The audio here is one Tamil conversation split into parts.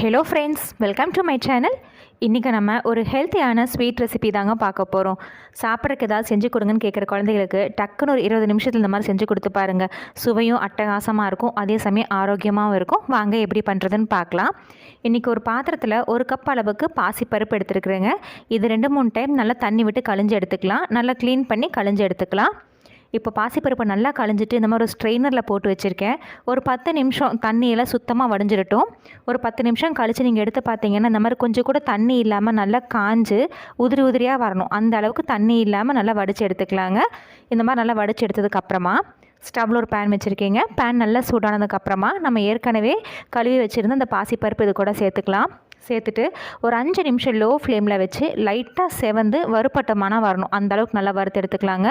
Hello friends welcome to my channel இன்றைக்கி நம்ம ஒரு ஹெல்த்தியான ஸ்வீட் ரெசிபி தாங்க பார்க்க போகிறோம் சாப்பிட்றதுக்கு ஏதாவது செஞ்சு கொடுங்கன்னு கேட்குற குழந்தைகளுக்கு டக்குன்னு ஒரு இருபது நிமிஷத்தில் இந்த மாதிரி செஞ்சு கொடுத்து பாருங்கள் சுவையும் அட்டகாசமாக இருக்கும். அதே சமயம் ஆரோக்கியமாகவும் இருக்கும். வாங்க எப்படி பண்ணுறதுன்னு பார்க்கலாம். இன்றைக்கி ஒரு பாத்திரத்தில் ஒரு கப் அளவுக்கு பாசிப்பருப்பு எடுத்துருக்குறேங்க. இது ரெண்டு மூணு டைம் நல்லா தண்ணி விட்டு கழிஞ்சு எடுத்துக்கலாம். நல்லா க்ளீன் பண்ணி கழிஞ்சு எடுத்துக்கலாம். இப்போ பாசிப்பருப்பை நல்லா கழிஞ்சிட்டு இந்த மாதிரி ஒரு ஸ்ட்ரெயினரில் போட்டு வச்சுருக்கேன். ஒரு பத்து நிமிஷம் தண்ணியெல்லாம் சுத்தமாக வடிஞ்சிடட்டும். ஒரு பத்து நிமிஷம் கழித்து நீங்கள் எடுத்து பார்த்தீங்கன்னா இந்த மாதிரி கொஞ்சம் கூட தண்ணி இல்லாமல் நல்லா காஞ்சு உதிரி உதிரியாக வரணும். அந்த அளவுக்கு தண்ணி இல்லாமல் நல்லா வடித்து எடுத்துக்கலாங்க. இந்த மாதிரி நல்லா வடித்து எடுத்ததுக்கப்புறமா ஸ்டவ்வில் ஒரு பேன் வச்சுருக்கீங்க. பேன் நல்லா சூடானதுக்கப்புறமா நம்ம ஏற்கனவே கழுவி வச்சுருந்த அந்த பாசிப்பருப்பு இது கூட சேர்த்துக்கலாம். சேர்த்துட்டு ஒரு அஞ்சு நிமிஷம் லோ ஃப்ளேமில் வச்சு லைட்டாக செவந்து வறுப்பட்ட மனம் வரணும். அந்த அளவுக்கு நல்லா வறுத்து எடுத்துக்கலாங்க.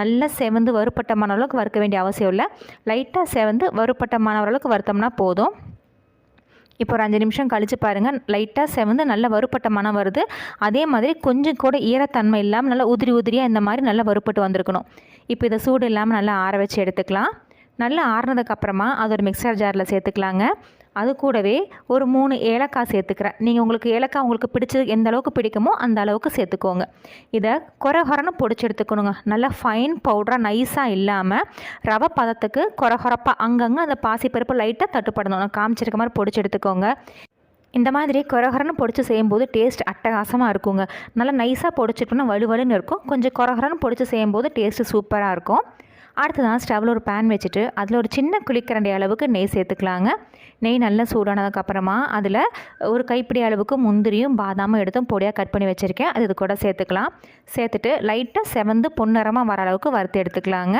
நல்லா செவந்து வறுப்பட்ட மன அளவுக்கு வறுக்க வேண்டிய அவசியம் இல்லை. லைட்டாக செவந்து வறுப்பட்ட மன அளவுக்கு வறுத்தோம்னா போதும். இப்போ ஒரு அஞ்சு நிமிஷம் கழித்து பாருங்கள் லைட்டாக செவந்து நல்ல வறுப்பட்ட மனம் வருது. அதே மாதிரி கொஞ்சம் கூட ஈரத்தன்மை இல்லாமல் நல்லா உதிரி உதிரியாக இந்த மாதிரி நல்லா வறுப்பட்டு வந்திருக்கணும். இப்போ இதை சூடு இல்லாமல் நல்லா ஆற வச்சு எடுத்துக்கலாம். நல்லா ஆறுனதுக்கப்புறமா அது ஒரு மிக்சர் ஜாரில் சேர்த்துக்கலாங்க. அது கூடவே ஒரு மூணு ஏலக்காய் சேர்த்துக்கிறேன். நீங்கள் உங்களுக்கு ஏலக்காய் உங்களுக்கு பிடிச்சது எந்த அளவுக்கு பிடிக்குமோ அந்த அளவுக்கு சேர்த்துக்கோங்க. இதை குறை பொடிச்சு எடுத்துக்கணுங்க. நல்லா ஃபைன் பவுடராக நைஸாக இல்லாமல் ரவை பதத்துக்கு குறை அங்கங்கே அந்த பாசிப்பருப்பு லைட்டாக தட்டுப்படணும். நான் காமிச்சிருக்க மாதிரி பொடிச்சு எடுத்துக்கோங்க. இந்த மாதிரி கொரகரன்னு பொடிச்சு செய்யும்போது டேஸ்ட் அட்டகாசமாக இருக்குங்க. நல்லா நைஸாக பொடிச்சிட்டோன்னா வலுவலுன்னு இருக்கும். கொஞ்சம் கொரகரன்னு பொடிச்சு செய்யும்போது டேஸ்ட்டு சூப்பராக இருக்கும். அடுத்ததான் ஸ்டவ்வில் ஒரு பேன் வச்சுட்டு அதில் ஒரு சின்ன குளிக்கரண்டி அளவுக்கு நெய் சேர்த்துக்கலாங்க. நெய் நல்லா சூடானதுக்கப்புறமா அதில் ஒரு கைப்பிடி அளவுக்கு முந்திரியும் பாதாமும் எடுத்தும் பொடியாக கட் பண்ணி வச்சுருக்கேன். அது இது கூட சேர்த்துக்கலாம். சேர்த்துட்டு லைட்டாக செவந்து பொன்னிறமாக வர அளவுக்கு வறுத்து எடுத்துக்கலாங்க.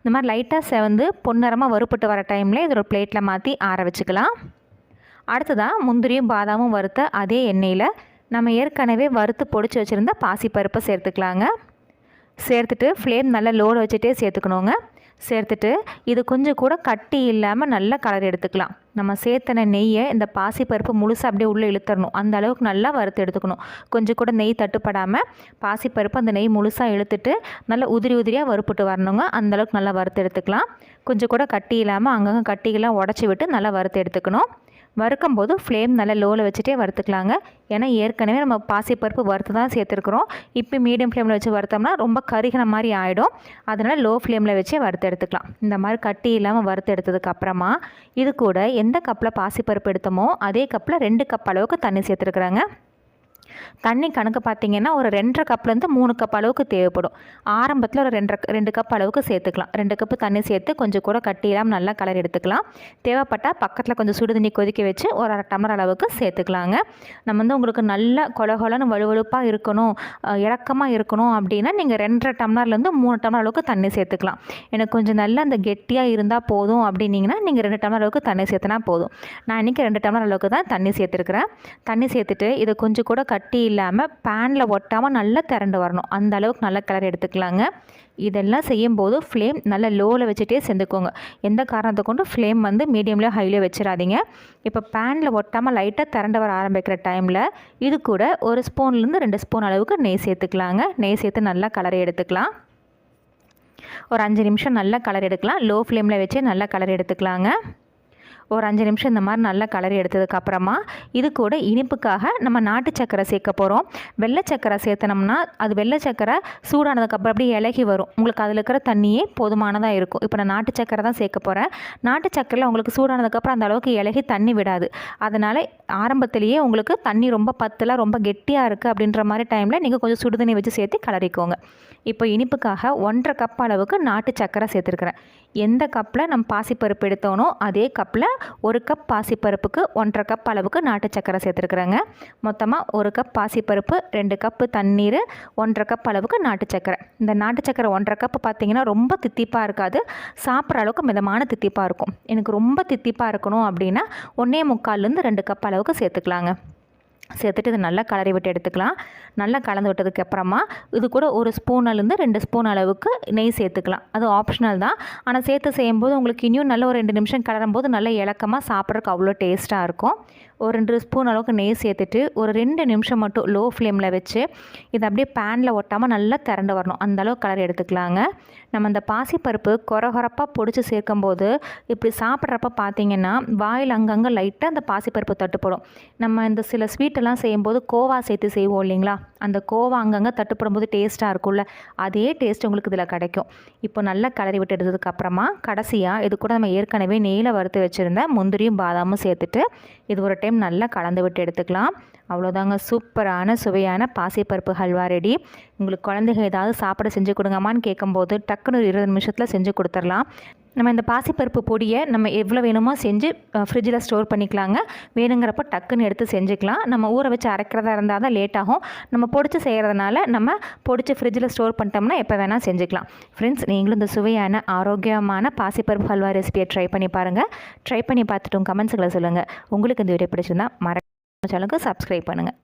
இந்த மாதிரி லைட்டாக செவந்து பொன்னிறமாக வறுப்பட்டு வர டைமில் இது ஒரு பிளேட்டில் மாற்றி ஆற வச்சுக்கலாம். அடுத்ததாக முந்திரியும் பாதாமும் வறுத்த அதே எண்ணெயில் நம்ம ஏற்கனவே வறுத்து பொடிச்சு வச்சுருந்த பாசிப்பருப்பை சேர்த்துக்கலாங்க. சேர்த்துட்டு ஃப்ளேம் நல்லா லோடு வச்சுட்டே சேர்த்துக்கணுங்க. சேர்த்துட்டு இது கொஞ்சம் கூட கட்டி இல்லாமல் நல்லா கலர் எடுத்துக்கலாம். நம்ம சேர்த்தன நெய்யை இந்த பாசிப்பருப்பு முழுசாக அப்படியே உள்ளே இழுத்துடணும். அந்த அளவுக்கு நல்லா வறுத்து எடுத்துக்கணும். கொஞ்சம் கூட நெய் தட்டுப்படாமல் பாசிப்பருப்பு அந்த நெய் முழுசாக இழுத்துட்டு நல்லா உதிரி உதிரியாக வறுப்புட்டு வரணுங்க. அந்த அளவுக்கு நல்லா வறுத்து எடுத்துக்கலாம். கொஞ்சம் கூட கட்டி இல்லாமல் அங்கங்கே கட்டிகளாம் உடச்சி விட்டு நல்லா வறுத்து எடுத்துக்கணும். வறுக்கும் போது ஃப்ளேம் நல்லா லோவில் வச்சுட்டே வறுத்துக்கலாங்க. ஏன்னா ஏற்கனவே நம்ம பாசிப்பருப்பு வறுத்து தான் சேர்த்துருக்குறோம். இப்போ மீடியம் ஃப்ளேமில் வச்சு வறுத்தோம்னா ரொம்ப கருகின மாதிரி ஆகிடும் அதனால் லோ ஃப்ளேமில் வச்சே வறுத்து எடுத்துக்கலாம். இந்த மாதிரி கட்டி இல்லாமல் வறுத்து எடுத்ததுக்கப்புறமா இது கூட எந்த கப்பில் பாசிப்பருப்பு எடுத்தோமோ அதே கப்பில் ரெண்டு கப் அளவுக்கு தண்ணி சேர்த்துருக்குறாங்க. தண்ணி கணக்கு பார்த்தீங்கன்னா ஒரு ரெண்டரை கப்லேருந்து மூணு கப் அளவுக்கு தேவைப்படும். ஆரம்பத்தில் ஒரு ரெண்டரை ரெண்டு கப் அளவுக்கு சேர்த்துக்கலாம். ரெண்டு கப்பு தண்ணி சேர்த்து கொஞ்சம் கூட கட்டிடாமல் நல்லா கலர் எடுத்துக்கலாம். தேவைப்பட்டால் பக்கத்தில் கொஞ்சம் சுடு தண்ணி கொதிக்க வச்சு ஒரு அரை டம்ளர் அளவுக்கு சேர்த்துக்கலாங்க. நம்ம வந்து உங்களுக்கு நல்ல கொலகொலன்னு வலுவழுப்பாக இருக்கணும் இறக்கமாக இருக்கணும் அப்படின்னா நீங்கள் ரெண்டரை டம்ளர்லேருந்து மூணு டம்ளர் அளவுக்கு தண்ணி சேர்த்துக்கலாம். எனக்கு கொஞ்சம் நல்லா அந்த கெட்டியாக இருந்தால் போதும் அப்படின்னீங்கன்னா நீங்கள் ரெண்டு டம்ளர் அளவுக்கு தண்ணி சேர்த்துனா போதும். நான் இன்றைக்கி ரெண்டு டம்ளர் அளவுக்கு தான் தண்ணி சேர்த்துருக்குறேன். தண்ணி சேர்த்துட்டு இதை கொஞ்சம் கூட கட் கட்டி இல்லாமல் பேனில் ஒட்டாமல் நல்லா திரண்டு வரணும். அந்த அளவுக்கு நல்ல கலர் எடுத்துக்கலாங்க. இதெல்லாம் செய்யும்போது ஃப்ளேம் நல்லா லோவில் வச்சுட்டே செஞ்சுக்கோங்க எந்த காரணத்தை கொண்டு ஃப்ளேம் வந்து மீடியம்லேயோ ஹைலியோ வச்சிடாதீங்க. இப்போ பேனில் ஒட்டாமல் லைட்டாக திரண்டு வர ஆரம்பிக்கிற டைமில் இது கூட ஒரு ஸ்பூன்லேருந்து ரெண்டு ஸ்பூன் அளவுக்கு நெய் சேர்த்துக்கலாங்க. நெய் சேர்த்து நல்லா கலரை எடுத்துக்கலாம். ஒரு அஞ்சு நிமிஷம் நல்லா கலர் எடுக்கலாம். லோ ஃப்ளேமில் வச்சே நல்லா கலர் எடுத்துக்கலாங்க. ஒரு அஞ்சு நிமிஷம் இந்த மாதிரி நல்லா கலரி எடுத்ததுக்கப்புறமா இது கூட இனிப்புக்காக நம்ம நாட்டு சக்கரை சேர்க்க போகிறோம் வெள்ளை சக்கரை சேர்த்தனோம்னா அது வெள்ளை சக்கரை சூடானதுக்கப்புறம் அப்படியே இலகி வரும். உங்களுக்கு அதில் இருக்கிற தண்ணியே போதுமானதாக இருக்கும். இப்போ நான் நாட்டு சக்கரை தான் சேர்க்க போகிறேன் நாட்டு சக்கரையில் உங்களுக்கு சூடானதுக்கப்புறம் அந்த அளவுக்கு இலகி தண்ணி விடாது. அதனால் ஆரம்பத்திலேயே உங்களுக்கு தண்ணி ரொம்ப பத்தலாக ரொம்ப கெட்டியாக இருக்குது அப்படின்ற மாதிரி டைமில் நீங்கள் கொஞ்சம் சுடுதண்ணி வச்சு சேர்த்து கலரிக்கோங்க. இப்போ இனிப்புக்காக ஒன்றரை கப் அளவுக்கு நாட்டு சக்கரை சேர்த்துருக்குறேன். எந்த கப்பில் நம்ம பாசிப்பருப்பு எடுத்தோனோ அதே கப்பில் ஒரு கப் பாசிப்பருப்புக்கு ஒன்றரை கப் அளவுக்கு நாட்டு சக்கரை சேர்த்துருக்குறேங்க. மொத்தமாக ஒரு கப் பாசிப்பருப்பு ரெண்டு கப்பு தண்ணீர் ஒன்றரை கப் அளவுக்கு நாட்டு சக்கரை இந்த நாட்டு சக்கரை ஒன்றரை கப்பு பார்த்தீங்கன்னா ரொம்ப தித்திப்பாக இருக்காது. சாப்பிட்ற அளவுக்கு மிதமான தித்திப்பாக இருக்கும். எனக்கு ரொம்ப தித்திப்பாக இருக்கணும் அப்படின்னா ஒன்றே முக்கால்லேருந்து ரெண்டு கப் அளவுக்கு சேர்த்துக்கலாங்க. சேர்த்துட்டு இது நல்லா கலரி விட்டு எடுத்துக்கலாம். நல்லா கலந்து விட்டதுக்கு அப்புறமா இது கூட ஒரு ஸ்பூன்லேருந்து ரெண்டு ஸ்பூன் அளவுக்கு நெய் சேர்த்துக்கலாம். அது ஆப்ஷனல் தான். ஆனால் சேர்த்து செய்யும்போது உங்களுக்கு இன்னும் நல்ல ஒரு ரெண்டு நிமிஷம் கலரும் போது நல்ல இலக்கமாக சாப்பிட்றதுக்கு அவ்வளோ டேஸ்ட்டாக இருக்கும். ஒரு ரெண்டு ஸ்பூன் அளவுக்கு நெய் சேர்த்துட்டு ஒரு ரெண்டு நிமிஷம் மட்டும் லோ ஃப்ளேமில் வச்சு இதை அப்படியே பேனில் ஒட்டாமல் நல்லா திரண்டு வரணும். அந்த அளவுக்கு கலர் எடுத்துக்கலாங்க. நம்ம அந்த பாசிப்பருப்பு கொரகொரப்பாக பொடிச்சு சேர்க்கும்போது இப்படி சாப்பிட்றப்ப பார்த்தீங்கன்னா வாயில் அங்கங்கே லைட்டாக அந்த பாசிப்பருப்பு தட்டுப்படும். நம்ம இந்த சில ஸ்வீட்டெல்லாம் செய்யும்போது கோவா சேர்த்து செய்வோம் இல்லைங்களா? அந்த கோவா அங்கங்கே தட்டுப்படும் போது டேஸ்ட்டாக இருக்கும்ல அதே டேஸ்ட் உங்களுக்கு இதில் கிடைக்கும். இப்போ நல்லா கலரி விட்டு எடுத்ததுக்கப்புறமா கடைசியாக இது கூட நம்ம ஏற்கனவே நெய்யில் வறுத்து வச்சுருந்த முந்திரியும் பாதாமும் சேர்த்துட்டு இது ஒரு டைம் நல்லா கலந்து விட்டு எடுத்துக்கலாம். அவ்வளோதாங்க. சூப்பரான சுவையான பாசிப்பருப்பு ஹல்வா ரெடி உங்களுக்கு குழந்தைங்க ஏதாவது சாப்பிட செஞ்சு கொடுங்கம்மான்னு கேட்கும்போது டக் டக்குன்னு ஒரு இருபது நிமிஷத்தில் செஞ்சு கொடுத்துடலாம் நம்ம இந்த பாசிப்பருப்பு பொடியை நம்ம எவ்வளோ வேணுமோ செஞ்சு ஃப்ரிட்ஜில் ஸ்டோர் பண்ணிக்கலாங்க. வேணுங்கிறப்ப டக்குன்னு எடுத்து செஞ்சுக்கலாம். நம்ம ஊற வச்சு அரைக்கிறதா இருந்தால் தான் லேட் ஆகும். நம்ம பொடிச்சு செய்கிறதுனால நம்ம பொடிச்சு ஃப்ரிட்ஜில் ஸ்டோர் பண்ணிட்டோம்னா எப்போ வேணால் செஞ்சுக்கலாம். ஃப்ரெண்ட்ஸ் நீங்களும் இந்த சுவையான ஆரோக்கியமான பாசிப்பருப்பு ஹல்வா ரெசிபியை ட்ரை பண்ணி பாருங்கள் ட்ரை பண்ணி பார்த்துட்டு கமெண்ட்ஸுகளை சொல்லுங்கள் உங்களுக்கு இந்த வீடியோ பிடிச்சிருந்தா மற சேனலுக்கு சப்ஸ்கிரைப் பண்ணுங்கள்